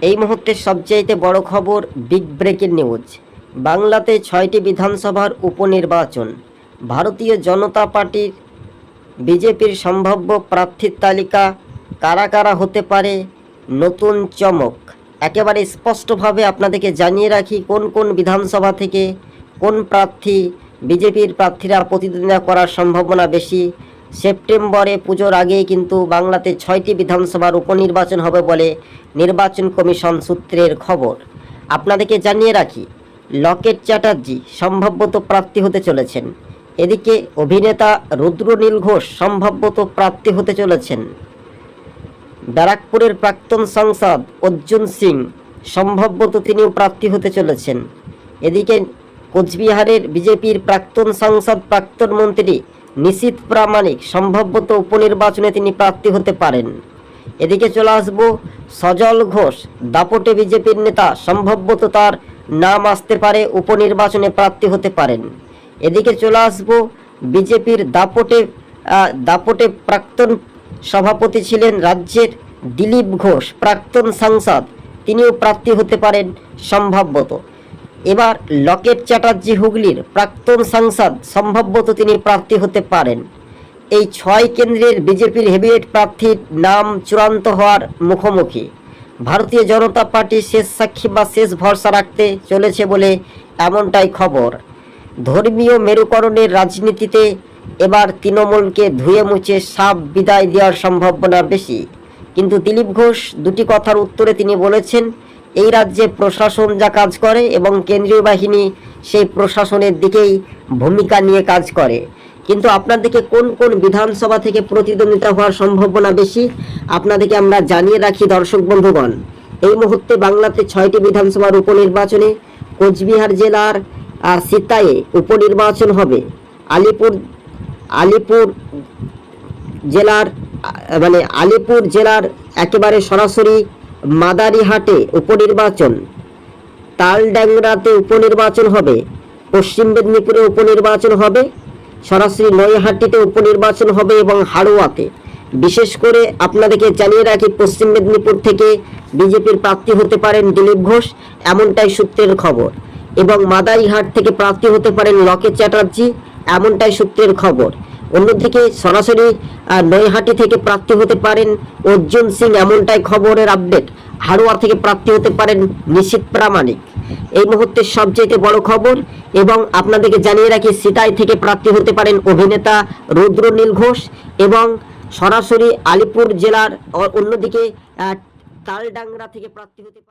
এই মুহূর্তে সবচাইতে বড় খবর বিগ ব্রেকিং নিউজ। বাংলাতে ছয়টি বিধানসভার উপনির্বাচন। ভারতীয় জনতা পার্টির বিজেপির সম্ভাব্য প্রার্থীর তালিকা কারা কারা হতে পারে? নতুন চমক। একেবারে স্পষ্টভাবে আপনাদেরকে জানিয়ে রাখি কোন কোন বিধানসভা থেকে কোন প্রার্থী বিজেপির প্রার্থীরা প্রতিদ্বন্দ্বিতা করার সম্ভাবনা বেশি। সেপ্টেম্বরে পুজোর আগেই কিন্তু বাংলাতে ছয়টি বিধানসভার উপনির্বাচন হবে বলে নির্বাচন কমিশন সূত্রের খবর। আপনাদেরকে জানিয়ে রাখি, লকেট চ্যাটার্জি সম্ভাব্যত প্রার্থী হতে চলেছেন। এদিকে অভিনেতা রুদ্রনীল ঘোষ সম্ভাব্যত প্রার্থী হতে চলেছেন। ব্যারাকপুরের প্রাক্তন সাংসদ অর্জুন সিং সম্ভাব্যত তিনিও প্রার্থী হতে চলেছেন। এদিকে কোচবিহারের বিজেপির প্রাক্তন সাংসদ, প্রাক্তন মন্ত্রী নিশীত প্রামাণিক সম্ভাব্যত উপনির্বাচনে তিনি প্রার্থী হতে পারেন। এদিকে চলে আসব সজল ঘোষ। দাপটে বিজেপির নেতা সম্ভাব্যত তার নাম আসতে পারে উপনির্বাচনে প্রার্থী হতে পারেন। এদিকে চলে আসব বিজেপির দাপটে দাপটে প্রাক্তন সভাপতি ছিলেন রাজ্যের দিলীপ ঘোষ। প্রাক্তন সাংসদ, তিনিও প্রার্থী হতে পারেন সম্ভাব্যত। এবার লকেট চ্যাটার্জি হুগলির প্রাক্তন সাংসদ, সম্ভাব্যত তিনি প্রার্থী হতে পারেন। এই ছয় কেন্দ্রের বিজেপির হেভিওয়েট প্রার্থীর নাম চূড়ান্ত হওয়ার মুখোমুখি। ভারতীয় জনতা পার্টি শেষ সাক্ষী বা শেষ ভরসা রাখতে চলেছে বলে এমনটাই খবর। ধর্মীয় মেরুকরণের রাজনীতিতে এবার তৃণমূলকে ধুয়ে মুছে সাপ বিদায় দেওয়ার সম্ভাবনা বেশি। কিন্তু দিলীপ ঘোষ দুটি কথার উত্তরে তিনি বলেছেন এই রাজ্যে প্রশাসন যা কাজ করে এবং কেন্দ্রীয় বাহিনী সেই প্রশাসনের দিকেই ভূমিকা নিয়ে কাজ করে। কিন্তু আপনাদেরকে কোন কোন বিধানসভা থেকে প্রতিদ্বন্দ্বিতা হওয়ার সম্ভাবনা বেশি, আপনাদেরকে আমরা জানিয়ে রাখি দর্শক বন্ধুগণ। এই মুহূর্তে বাংলাতে ছয়টি বিধানসভার উপনির্বাচনে কোচবিহার জেলার সিতায়ে উপনির্বাচন হবে। আলিপুর আলিপুর জেলার মানে আলিপুর জেলার একেবারে সরাসরি মাদারিহাটে উপনির্বাচন। তালডাংরাতে উপনির্বাচন হবে। পশ্চিম মেদিনীপুরে উপনির্বাচন হবে। সরাসরি নৈহাটিতে উপনির্বাচন হবে এবং হাড়োয়াতে। বিশেষ করে আপনাদেরকে জানিয়ে রাখি, পশ্চিম মেদিনীপুর থেকে বিজেপির প্রার্থী হতে পারেন দিলীপ ঘোষ, এমনটাই সূত্রের খবর। এবং মাদারিহাট থেকে প্রার্থী হতে পারেন লকেট চ্যাটার্জি, এমনটাই সূত্রের খবর। অন্যদিকে সরাসরি নৈহাটি থেকে প্রার্থী হতে পারেন অর্জুন সিং এমনটাই খবরের আপডেট হাড়োয়া থেকে প্রার্থী হতে পারেন নিশীত প্রামাণিক। এই মুহূর্তে সবচেয়ে বড় খবর এবং আপনাদেরকে জানিয়ে রাখি, সিতাই থেকে প্রার্থী হতে পারেন অভিনেতা রুদ্রনীল ঘোষ এবং সরাসরি আলিপুর জেলার অন্যদিকে তালডাংরা থেকে প্রার্থী হতে পারেন